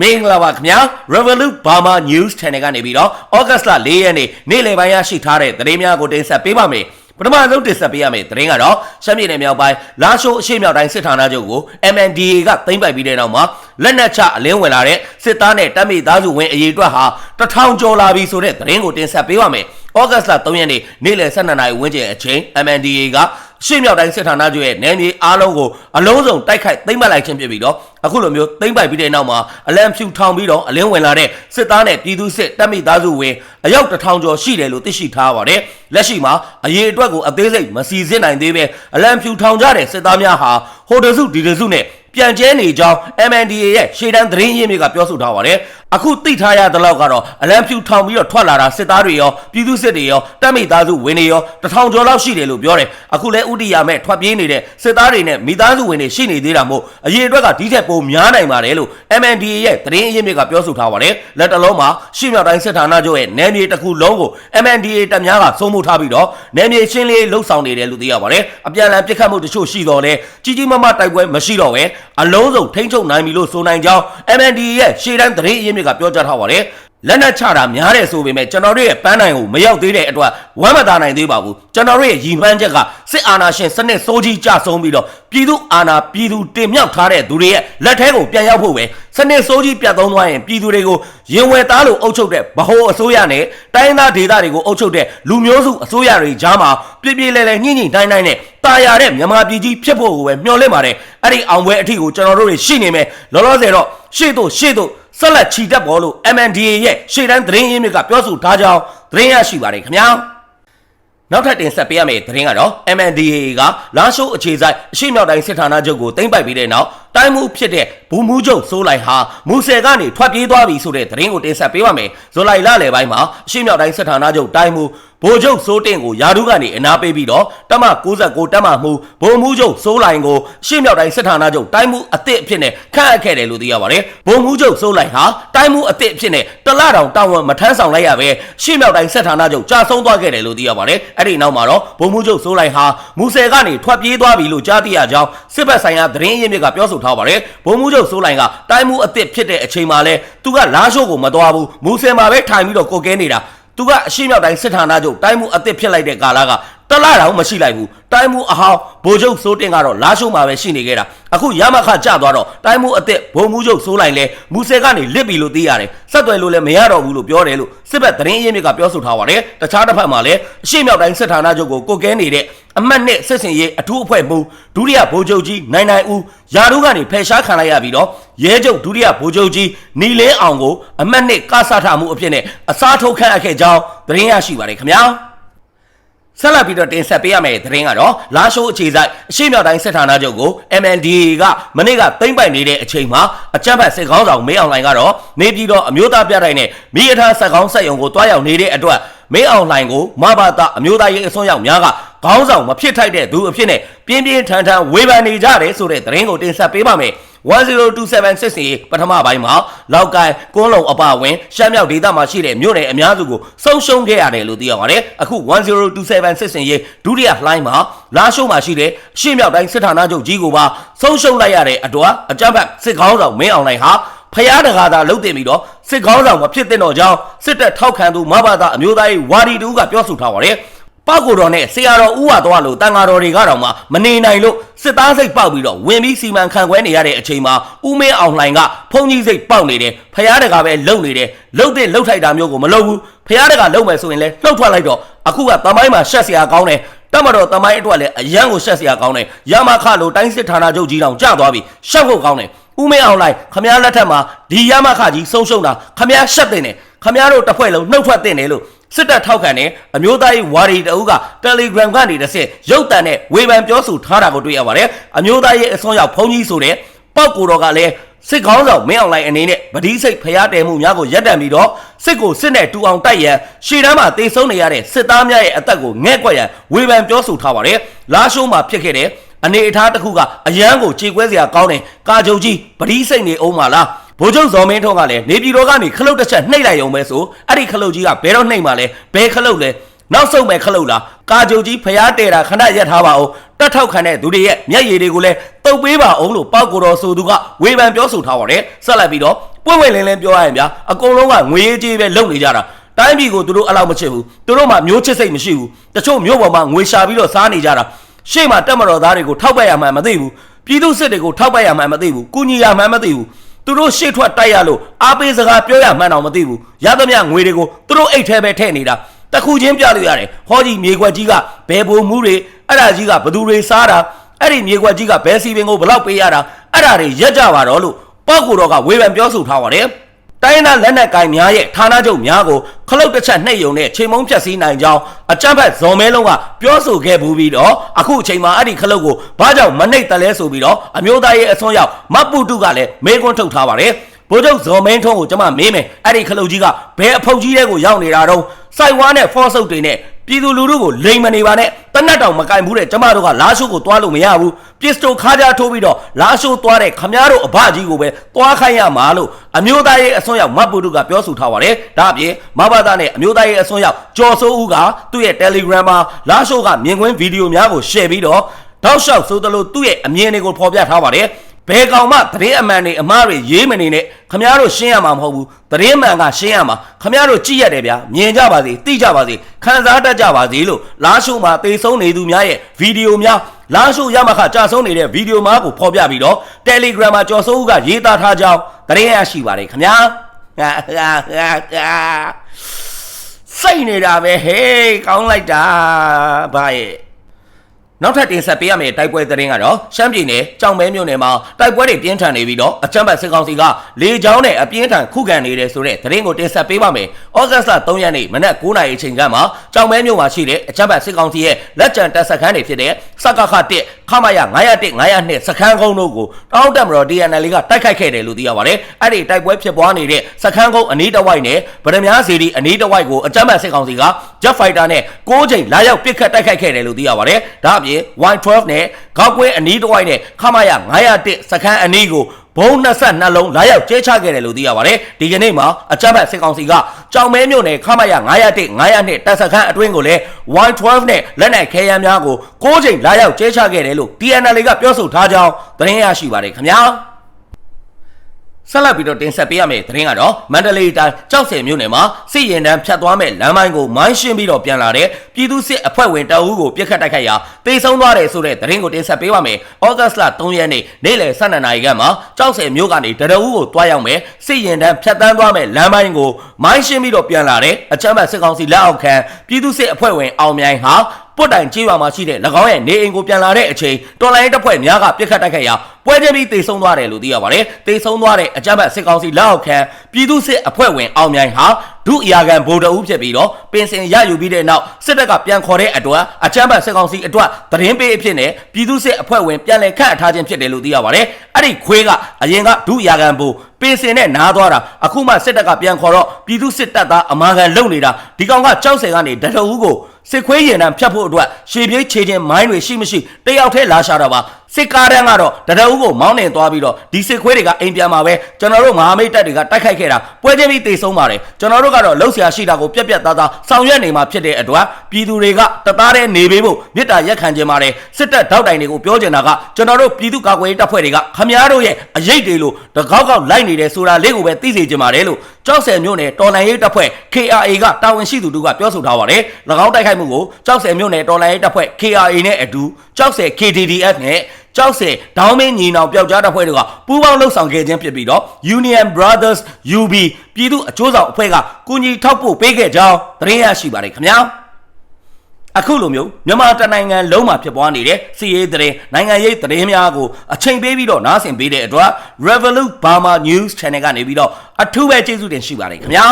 မင်္ဂလာပါခင်ဗျာ Revolut Burma News Channel ကနေပြီးတော့ August လ4ရက်နေ့နေ့လယ်ပိုင်းရရှိထားတဲ့သတင်းများကိုတင်ဆက်ပေးပါမယ်ပထမဆုံးတင်ဆက်ပေးရမယ့်သတင်းကတော့ရှမ်းပြည်နယ်မြောက်ပိုင်းလာရှိုးအရှေ့မြောက်တိုင်းစစ်ဌာနချုပ်ကို MNDA ကသိမ်းပိုက်ပြီးတဲ့နောက်မှာလက်နက်ချအလင်းဝင်လာတဲ့စစ်သားနဲ့တပ်မိသားစုဝင်အရေးအတွက်ဟာတထောင်ကျော်လာပြီဆိုတဲ့သတင်းကိုတင်ဆက်ပေးပါမယ်။ August လ3ရက်နေ့နေ့လယ်12နာရီဝန်းကျင်အချိန် MNDA က ရှေ့မြောက်တိုင်းစစ်ဌာနချုပ်ရဲ့နယ်မြေအားလုံးကိုအလုံးစုံတိုက်ခိုက်သိမ်းပိုက်လိုက်ခြင်းဖြစ်ပြီးတော့အခုလိုမျိုးသိမ်းပိုက်ပြီးတဲ့နောက်မှာအလံဖြူထောင်ပြီးတော့အလင်းဝင်လာတဲ့စစ်သားနဲ့ပြည်သူစစ်တပ်မိသားစုဝင်အယောက်တစ်ထောင်ကျော်ရှိတယ်လို့သိရှိထားပါတယ်လက်ရှိမှာအရေးအတွက်ကိုအသေးစိတ်မစီစစ်နိုင်သေးပဲအလံဖြူထောင်ကြတဲ့စစ်သားများဟာဟိုတစုဒီတစုနဲ့ပြန်ကျဲနေကြောင်း MNDA ရဲ့ရှေ့တန်းသတင်းရင်းမြစ်ကပြောဆိုထားပါတယ်။အခုသိထားရတဲ့လောက်ကတော့အလံဖြူထောင်ပြီးတော့ထွက်လာတာစစ်သားတွေရောပြည်သူစစ်တွေရောတပ်မိသားစုဝင်တွေရောတထောင်ကျော်လောက်ရှိတယ်လို့ပြောတယ်။အခုလဲဥတီယာမဲ့ထွက်ပြေးနေတဲ့စစ်သားတွေနဲ့မိသားစုဝင်တွေရှိနေသေးတာမို့အရေးအတွက်ကဒီထက်ပိုများနိုင်ပါတယ်လို့ MNDA ရဲ့သတင်းရင်းမြစ်ကပြောဆိုထားပါတယ်။လက်တလုံးမှာရှေ့မြောက်တိုင်းစစ်ဌာနချုပ်ရဲ့နယ်မြေတစ်ခုလုံးကို MNDA တပ်များကစိုးမိုးထားပြီးတော့နယ်မြေရှင်းလင်းလှုပ်ဆောင်နေတယ်လို့သိရပါတယ်။အပြန်အလှန်ပြစ်ခတ်မှုတချို့ရှိတော့လဲကြီးကြီးမားမားတိုက်ပွဲမရှိတော့ပဲအလုံးစုံထိန်းချုပ်နိုင်ပြီလို့ဆိုနိုင်ကြောင်း MND ရဲ့ရှေ့တန်းသတင်းအရင်းမြစ်ကပြောကြားထားပါတယ်လက်နက်ချတာများတယ်ဆိုပေမဲ့ကျွန်တော်တို့ရဲ့ပန်းနိုင်ကိုမရောက်သေးတဲ့အတွက်ဝမ်းမသာနိုင်သေးပါဘူးကျွန်တော်တို့ရဲ့ရည်မှန်းချက်ကစစ်အာဏာရှင်စနစ်စိုးကြီးကြဆုံးပြီးတော့ပြည်သူအာဏာပြည်သူတင်မြှောက်ထားတဲ့သူတွေရဲ့လက်ထဲကိုပြန်ရောက်ဖို့ပဲစနစ်စိုးကြီးပြတ်သုံးသွားရင်ပြည်သူတွေကိုရင်ဝယ်သားလို့အုပ်ချုပ်တဲ့ဗဟိုအစိုးရနဲ့တိုင်းသားဒေသတွေကိုအုပ်ချုပ်တဲ့လူမျိုးစုအစိုးရတွေကြားမှာပြပြလဲလဲညှိညှိနှိုင်းနှိုင်းနဲ့တာယာတဲ့မြန်မာပြည်ကြီးဖြစ်ဖို့ကိုပဲမျှော်လင့်ပါတယ်အဲ့ဒီအောင်ပွဲအထီကိုကျွန်တော်တို့တွေရှိနေမယ်လောလောဆယ်တော့ရှေ့တို့ရှေ့တို့ ဆက်လက်ချီတက်ပေါ်လို့ MNDA ရဲ့ရှေ့တန်းသတင်းရင်းမြစ်ကပြောဆိုထားကြောင်းသတင်းရရှိပါတယ်ခင်ဗျာနောက်ထပ်တင်ဆက်ပေးရမယ့်သတင်းကတော့ MNDAA ကလာရှိုးအခြေစိုက်အရှိမြောက်တိုင်းစစ်ဌာနချုပ်ကိုတင်ပိုက်ပြီးတဲ့နောက် တိုင်းမှုဖြစ်တဲ့ဘူမူးချုပ်စိုးလိုက်ဟာမူဆယ်ကနေထွက်ပြေးသွားပြီဆိုတဲ့သတင်းကိုတင်ဆက်ပေးပါမယ်။ဇွန်လလလယ်ပိုင်းမှာအရှိမြောက်တိုင်းစစ်ဌာနချုပ်တိုင်းမှုဗိုလ်ချုပ်စိုးတင့်ကိုယာဒုကနေအနာပေးပြီးတော့တမ69တက်မှမှုဗိုလ်မှုချုပ်စိုးလိုင်ကိုရှေ့မြောက်တိုင်းစစ်ဌာနချုပ်တိုင်းမှုအစ်စ်အဖြစ်နဲ့ခန့်အပ်ခဲ့တယ်လို့သိရပါတယ်။ဗိုလ်မှုချုပ်စိုးလိုင်ဟာတိုင်းမှုအစ်စ်အဖြစ်နဲ့တလတောင်တာဝန်မထမ်းဆောင်လိုက်ရပဲရှေ့မြောက်တိုင်းစစ်ဌာနချုပ်ကြာဆုံးသွားခဲ့တယ်လို့သိရပါတယ်။အဲ့ဒီနောက်မှာတော့ဗိုလ်မှုချုပ်စိုးလိုင်ဟာမူဆယ်ကနေထွက်ပြေးသွားပြီလို့ကြားသိရကြောင်းစစ်ဘက်ဆိုင်ရာသတင်းရင်းမြစ်ကပြောဆိုထားပါတယ်။ဗိုလ်မှုချုပ်စိုးလိုင်ကတိုင်းမှုအစ်စ်ဖြစ်တဲ့အချိန်မှာလဲသူကလာရှိုးကိုမသွားဘူးမူဆယ်မှာပဲထိုင်ပြီးတော့ကိုကဲနေတာသူကအရှိမြောက်တိုင်းစစ်ဌာနချုပ်တိုင်းမှုအစ်စ်ဖြစ်လိုက်တဲ့ကာလက တလတောင်မရှိလိုက်ဘူးတိုင်းမှုအဟောင်းဗိုလ်ချုပ်စိုးတင်ကတော့လာရှုံမှာပဲရှိနေခဲ့တာအခုရမခကြသွားတော့တိုင်းမှုအစ်စ်ဗိုလ်မှုချုပ်စိုးလိုက်လဲမူဆယ်ကနေလစ်ပြီလို့သိရတယ်ဆက်သွယ်လို့လည်းမရတော့ဘူးလို့ပြောတယ်လို့စစ်ဘက်သတင်းအရင်းမြစ်ကပြောဆိုထားပါတယ်တခြားတစ်ဖက်မှာလည်းအရှိမြောက်တိုင်းစစ်ဌာနချုပ်ကိုကိုကဲနေတဲ့အမှတ်နဲ့စစ်စင်ရေးအထူးအဖွဲ့မှူးဒုတိယဗိုလ်ချုပ်ကြီးနိုင်နိုင်ဦးယာတို့ကနေဖယ်ရှားခံလိုက်ရပြီးတော့ရဲချုပ်ဒုတိယဗိုလ်ချုပ်ကြီးနီလင်းအောင်ကိုအမှတ်နဲ့ကဆထမှုအဖြစ်နဲ့အစားထုတ်ခန့်အပ်ခဲ့ကြောင်းသတင်းရရှိပါတယ်ခင်ဗျာ ဆက်လက်ပြီးတော့တင်ဆက်ပေးရမယ့်သတင်းကတော့လာရှိုးအခြေစိုက်အရှိမြောက်တိုင်းစစ်ဌာနချုပ်ကို MNDA ကမနေ့ကသိမ့်ပိုက်နေတဲ့အချိန်မှာအကြမ်းဖက်စစ်ကောင်းဆောင်မေးအောင်လှိုင်ကတော့နေပြည်တော်အမျိုးသားပြတိုင်းနဲ့မိအထားဆက်ကောင်းဆက်ယုံကိုတွားရောက်နေတဲ့အတွက်မေးအောင်လှိုင်ကိုမဘာသာအမျိုးသားရေးအစွန်းရောက်များကခေါင်းဆောင်မဖြစ်ထိုက်တဲ့သူအဖြစ်နဲ့ပြင်းပြင်းထန်ထန်ဝေဖန်နေကြတယ်ဆိုတဲ့သတင်းကိုတင်ဆက်ပေးပါမယ် 1027စစ်စီပထမပိုင်းမှာလောက်ကိုင်ကွန်းလုံအပဝင်ရှမ်းမြောက်ဒေသမှာရှိတဲ့မြို့နယ်အများစုကိုဆုံးရှုံးခဲ့ရတယ်လို့သိရပါတယ်အခု1027စစ်စင်ရေးဒုတိယလှိုင်းမှာလာရှိုးမှာရှိတဲ့ရှေ့မြောက်တိုင်းစစ်ဌာနချုပ်ကြီးကိုပါဆုံးရှုံးလိုက်ရတဲ့အတွက်အကြမ်းဖက်စစ်ကောင်းဆောင်မင်းအောင်လှိုင်ဟာဖျားတကားသာလှုပ်တင်ပြီးတော့စစ်ကောင်းဆောင်မဖြစ်တဲ့တော့ကြောင်းစစ်တပ်ထောက်ခံသူမဘာသာအမျိုးသားရေးဝါဒီတူကပြောဆိုထားပါတယ်ပောက်ကိုတော်နဲ့ဆရာတော်ဦးဝါသွားလို့တန်ဃာတော်တွေကတော့မှမနေနိုင်လို့ စစ်သားစိတ်ပေါက်ပြီးတော့ဝင်ပြီးစီမံခန့်ခွဲနေရတဲ့အချိန်မှာဦးမင်းအောင်လှိုင်ကဖုန်ကြီးစိတ်ပေါက်နေတယ်ဖျားတကားပဲလှုပ်နေတယ်လှုပ်တဲ့လှုပ်ထိုက်တာမျိုးကိုမလုပ်ဘူးဖျားတကားလှုပ်မယ်ဆိုရင်လည်းလှုပ်ထွက်လိုက်တော့အခုကတမိုင်းမှာရှက်စရာကောင်းတယ်တမတော်တမိုင်းအတွက်လည်းအရန်ကိုရှက်စရာကောင်းတယ်ရမခလိုတိုင်းစစ်ဌာနချုပ်ကြီးတောင်ကြာသွားပြီရှက်ဖို့ကောင်းတယ်ဦးမင်းအောင်လှိုင်ခမားလက်ထက်မှာဒီရမခကြီးဆုံးရှုံးတာခမားရှက်တဲ့တယ်ခမားတို့တစ်ဖွဲ့လုံးနှုတ်ထွက်တဲ့တယ်လို့ စစ်တပ်ထောက်ခံတဲ့အမျိုးသားရေးဝါဒီတအုပ်က Telegram ကနေတစ်ဆင့်ရုပ်တံနဲ့ဝေဖန်ပြောဆိုထားတာကိုတွေ့ရပါတယ်အမျိုးသားရေးအစွန်းရောက်ဖုန်းကြီးဆိုတဲ့ပောက်ကိုတော်ကလည်းစစ်ကောင်းဆောင်မင်းအောင်လှိုင်အနေနဲ့ဗတိစိတ်ဖျားတယ်မှုများကိုရပ်တန့်ပြီးတော့စစ်ကိုစစ်နဲ့တူအောင်တိုက်ရန်ရှေ့တန်းမှာတေဆုံးနေရတဲ့စစ်သားများရဲ့အသက်ကိုငဲ့ကွက်ရန်ဝေဖန်ပြောဆိုထားပါတယ်လာရှိုးမှာဖြစ်ခဲ့တဲ့အနေအထားတစ်ခုကအရန်ကိုကြေကွဲစရာကောင်းတယ်ကာကြုံကြီးဗတိစိတ်နေအောင်ပါလား ဗိုလ်ချုပ်ဇော်မင်းထွန်းကလည်းနေပြည်တော်ကနေခလုတ်တစ်ချက်နှိပ်လိုက်ရုံပဲဆိုအဲ့ဒီခလုတ်ကြီးကဘယ်တော့နှိပ်မှလဲဘယ်ခလုတ်လဲနောက်ဆုံးမဲ့ခလုတ်လားကာကြုံကြီးဖျားတဲတာခဏရက်ထားပါအောင်တက်ထောက်ခံတဲ့သူတွေရဲ့မျက်ရည်တွေကိုလည်းတုပ်ပေးပါအောင်လို့ပောက်ကိုတော်ဆိုသူကဝေဖန်ပြောဆိုထားပါတယ်ဆက်လက်ပြီးတော့ပွင့်ပွင့်လင်းလင်းပြောရရင်ဗျာအကုန်လုံးကငွေရေးကြေးပဲလုပ်နေကြတာတိုင်းပြည်ကိုသူတို့အလောက်မချစ်ဘူးသူတို့မှမျိုးချစ်စိတ်မရှိဘူးတချို့မျိုးပေါ်မှာငွေရှာပြီးတော့စားနေကြတာရှေ့မှာတက်မတော်သားတွေကိုထောက်ပံ့ရမှန်းမသိဘူးပြည်သူစစ်တွေကိုထောက်ပံ့ရမှန်းမသိဘူးကုညီရမှန်းမသိဘူး သူတို့ရှေ့ထွက်တိုက်ရလို့အားပေးစကားပြောရမှန်းတော့မသိဘူးရသမျှငွေတွေကိုသူတို့အိတ်ထဲပဲထည့်နေတာတခုချင်းပြလို့ရတယ်ဟောကြီးမြေခွက်ကြီးကဘယ်ပုံမှုတွေအဲ့ဒါကြီးကဘသူတွေစားတာအဲ့ဒီမြေခွက်ကြီးကဘယ်စီပင်ကိုဘလောက်ပေးရတာအဲ့ဒါတွေရက်ကြပါတော့လို့ပေါ့ကိုတော့ကဝေဖန်ပြောဆိုထားပါတယ် တိုင်းနာလက်နက်ကိုင်များရဲ့ဌာနချုပ်များကိုခလုတ်တစ်ချက်နှိပ်ယုံနဲ့ချိန်မုံဖြတ်စည်းနိုင်ကြောင်းအကြမ်းဖက်ဇော်မဲလုံးကပြောဆိုခဲ့ဘူးပြီးတော့အခုအချိန်မှာအဲ့ဒီခလုတ်ကိုဘာကြောင့်မနှိပ်တလဲဆိုပြီးတော့အမျိုးသားရဲ့အစွန်းရောက်မတ်ပုတုကလည်းမေးခွန်းထုတ်ထားပါတယ်ဘိုးချုပ်ဇော်မင်းထွန်းကိုကျွန်မမေးမယ်အဲ့ဒီခလုတ်ကြီးကဘယ်အဖုတ်ကြီးတဲ့ကိုရောက်နေတာတော့စိုက်ဝါးနဲ့ဖော့ဆုပ်တွေနဲ့ပြည်သူလူထုကိုလိမ်မနေပါနဲ့ တနတ်တောင်မကင်ဘူးတဲ့ကျမတို့ကလာရှိုးကိုတွားလို့မရဘူးပစ္စတိုခါးကြထိုးပြီးတော့လာရှိုးတွားတဲ့ခမားတို့အဘကြီးကိုပဲတွားခိုင်းရမှာလို့အမျိုးသားရဲ့အစွန်းရောက်မတ်ပုတုကပြောဆိုထားပါတယ်ဒါအပြင်မဘာသာနဲ့အမျိုးသားရဲ့အစွန်းရောက်ကျော်စိုးဦးကသူ့ရဲ့ Telegram မှာလာရှိုးကမြင်ကွင်းဗီဒီယိုများကို share ပြီးတော့တောက်လျှောက်ဆိုသလိုသူ့ရဲ့အမြင်တွေကိုဖော်ပြထားပါတယ် ဘယ်ကောင်မှသတင်းအမှန်တွေအမှားတွေရေးမနေနဲ့ခမရတို့ရှင်းရမှာမဟုတ်ဘူးသတင်းမှန်ကရှင်းရမှာခမရတို့ကြည့်ရတယ်ဗျာမြင်ကြပါစေသိကြပါစေခံစားတတ်ကြပါစေလို့လာရှိုးမှာသေဆုံးနေသူများရဲ့ဗီဒီယိုများလာရှိုးရမခကြာဆုံးနေတဲ့ဗီဒီယိုများကိုဖော်ပြပြီးတော့ Telegram မှာကျော်စိုးဦးကရေးသားထားကြောင်းသတင်းရရှိပါတယ်ခင်ဗျာဟာဟာဟာဟာစိတ်နေတာပဲဟေးကောင်းလိုက်တာဘာရဲ့ နောက်ထပ်တင်ဆက်ပေးရမယ့်တိုက်ပွဲသတင်းကတော့ရှမ်းပြည်နယ်ကြောင်မဲမြို့နယ်မှာတိုက်ပွဲတွေပြင်းထန်နေပြီးတော့အကြမ်းဖက်စစ်ကောင်စီကလေကြောင်းနဲ့အပြင်းထန်ခုခံနေတယ်ဆိုတဲ့သတင်းကိုတင်ဆက်ပေးပါမယ်။ဩဂတ်စ်လ3ရက်နေ့မနက်9:00နာရီအချိန်ကမှကြောင်မဲမြို့မှာရှိတဲ့အကြမ်းဖက်စစ်ကောင်စီရဲ့လက်ကျန်တပ်စခန်းတွေဖြစ်တဲ့ စကခ1ခမရ901 902စခန်းကုန်းတို့ကိုတောင်းတက်မတော် DNL ကတိုက်ခိုက်ခဲ့တယ်လို့သိရပါတယ်။အဲ့ဒီတိုက်ပွဲဖြစ်ပွားနေတဲ့စခန်းကုန်းအနီးတစ်ဝိုက်နဲ့ဗဒမြားစီဒီအနီးတစ်ဝိုက်ကိုအကြမ်းဖက်စစ်ကောင်စီက Jet Fighter နဲ့6ချိန်လာရောက်ပစ်ခတ်တိုက်ခိုက်ခဲ့တယ်လို့သိရပါတယ်။ဒါအပြင် Y12 နဲ့ကောက်ကွင်းအနီးတစ်ဝိုက်နဲ့ခမရ901စခန်းအနီးကို ဘုံ22လုံးလာရောက်ကျဲချခဲ့တယ်လို့သိရပါတယ်။ဒီကနေ့မှာအကြမ်းဖက်စစ်ကောင်စီကကြောင်မဲမြို့နယ်ခမရ901 902တပ်စခန်းအတွင်းကိုလည်း Y12 နဲ့လက်နက်ခဲယမ်းများကို6ချိန်လာရောက်ကျဲချခဲ့တယ်လို့ TNL ကပြောဆိုထားကြောင်းသတင်းရရှိပါတယ်ခင်ဗျာ။ ဆက်လက်ပြီးတော့တင်ဆက်ပေးရမယ့်သတင်းကတော့မန္တလေးတိုင်းကြောက်စင်မြို့နယ်မှာစစ်ရင်တန်းဖြတ်သွားမဲ့လမ်းမိုင်းကိုမိုင်းရှင်းပြီးတော့ပြန်လာတဲ့ပြည်သူစစ်အဖွဲ့ဝင်တအုပ်ကိုပြစ်ခတ်တိုက်ခိုက်ရာတေဆုံးသွားတယ်ဆိုတဲ့သတင်းကိုတင်ဆက်ပေးပါမယ်။ဩဂတ်စ်လ3ရက်နေ့နေ့လယ်12နာရီခန့်မှာကြောက်စင်မြို့ကနေတရအုပ်ကိုတွားရောက်မဲ့ စစ်ရင်တန်းဖြတ်တန်းသွားမဲ့လမ်းမိုင်းကိုမိုင်းရှင်းပြီးတော့ပြန်လာတဲ့အချမ်းဘတ်စစ်ကောင်စီလက်အောက်ခံပြည်သူစစ်အဖွဲ့ဝင်အောင်မြိုင်ဟာပွတ်တိုင်ကြေးရွာမှာရှိတဲ့၎င်းရဲ့နေအိမ်ကိုပြန်လာတဲ့အချိန်တော်လိုင်းတပ်ဖွဲ့များကပြစ်ခတ်တိုက်ခိုက်ရာပွဲချင်းပြီးတေဆုံးသွားတယ်လို့သိရပါတယ်။တေဆုံးသွားတဲ့အကြမ်းဖက်စစ်ကောင်စီလက်အောက်ခံပြည်သူစစ်အဖွဲ့ဝင်အောင်မြိုင်ဟာဒုအရာခံဗိုလ်တအုပ်ဖြစ်ပြီးတော့ပင်စင်ရယူပြီးတဲ့နောက်စစ်တပ်ကပြန်ခေါ်တဲ့အတွက်အကြမ်းဖက်စစ်ကောင်စီအတွက်သတင်းပေးအဖြစ်နဲ့ပြည်သူစစ်အဖွဲ့ဝင်ပြန်လည်ခန့်အပ်ထားခြင်းဖြစ်တယ်လို့သိရပါတယ်။အဲ့ဒီခွေးကအရင်ကဒုအရာခံဗိုလ်ပင်စင်နဲ့နားသွားတာအခုမှစစ်တပ်ကပြန်ခေါ်တော့ပြည်သူစစ်တပ်သားအမာခံလုံနေတာဒီကောင်ကကြောက်စင်ကနေတတအုပ်ကိုစစ်ခွေးရင်တန်းဖြတ်ဖို့အတွက်ရှေပြေးခြေချင်းမိုင်းတွေရှိမရှိတယောက်တည်းလာရှာတော့ပါစစ်ကားတန်းကတော့တတအုပ်ကိုမောင်းနှင်သွားပြီးတော့ဒီစစ်ခွေးတွေကအိမ်ပြန်มาပဲကျွန်တော်တို့မဟာမိတ်တပ်တွေကတိုက်ခိုက်ခဲ့တာပွဲချင်းပြီးတေဆုံးပါတယ်ကျွန်တော်တို့ကတော့လှုပ်ရှားရှိတာကိုပြက်ပြက်သားသားဆောင်ရွက်နေမှာဖြစ်တဲ့အတွက်ပြည်သူတွေကတသားတည်းနေပေးဖို့မြစ်တာရက်ခံခြင်းပါတယ်စစ်တပ်ထောက်တိုင်တွေကိုပြောချင်တာကကျွန်တော်တို့ပြည်သူ့ကာကွယ်ရေးတပ်ဖွဲ့တွေကခမားတို့ရဲ့အရေးတွေလို့တကောက်ကောက်လိုက်နေတယ်ဆိုတာလေးကိုပဲသိစေချင်ပါတယ်လို့ကြောက်စဲမြို့နယ်တော်လန်ရေးတပ်ဖွဲ့ KRA ကတာဝန်ရှိသူတို့ကပြောဆိုထားပါတယ်၎င်းတိုက်ခိုက်မှုကိုကြောက်စဲမြို့နယ်တော်လန်ရေးတပ်ဖွဲ့ KRA နဲ့အတူကြောက်စဲ KDDF နဲ့ ကြောက်စဲဒေါင်းမင်းညီနောင်ပျောက်ကြားတပ်ဖွဲ့တွေကပူးပေါင်းလှုပ်ဆောင်ခဲ့ခြင်းဖြစ်ပြီးတော့ Union Brothers UB ပြည်သူ့အကျိုးဆောင်အဖွဲ့ကကူညီထောက်ပို့ပေးခဲ့ကြောင်းသတင်းရရှိပါတယ်ခင်ဗျာအခုလိုမျိုးမြန်မာတနိုင်ငံလုံးမှာဖြစ်ပွားနေတဲ့စီးရေးသတင်းနိုင်ငံရေးသတင်းများကိုအချိန်ပေးပြီးတော့နားဆင်ပေးတဲ့အတွက် Revolut Burma News Channel ကနေပြီးတော့အထူးပဲကျေးဇူးတင်ရှိပါတယ်ခင်ဗျာ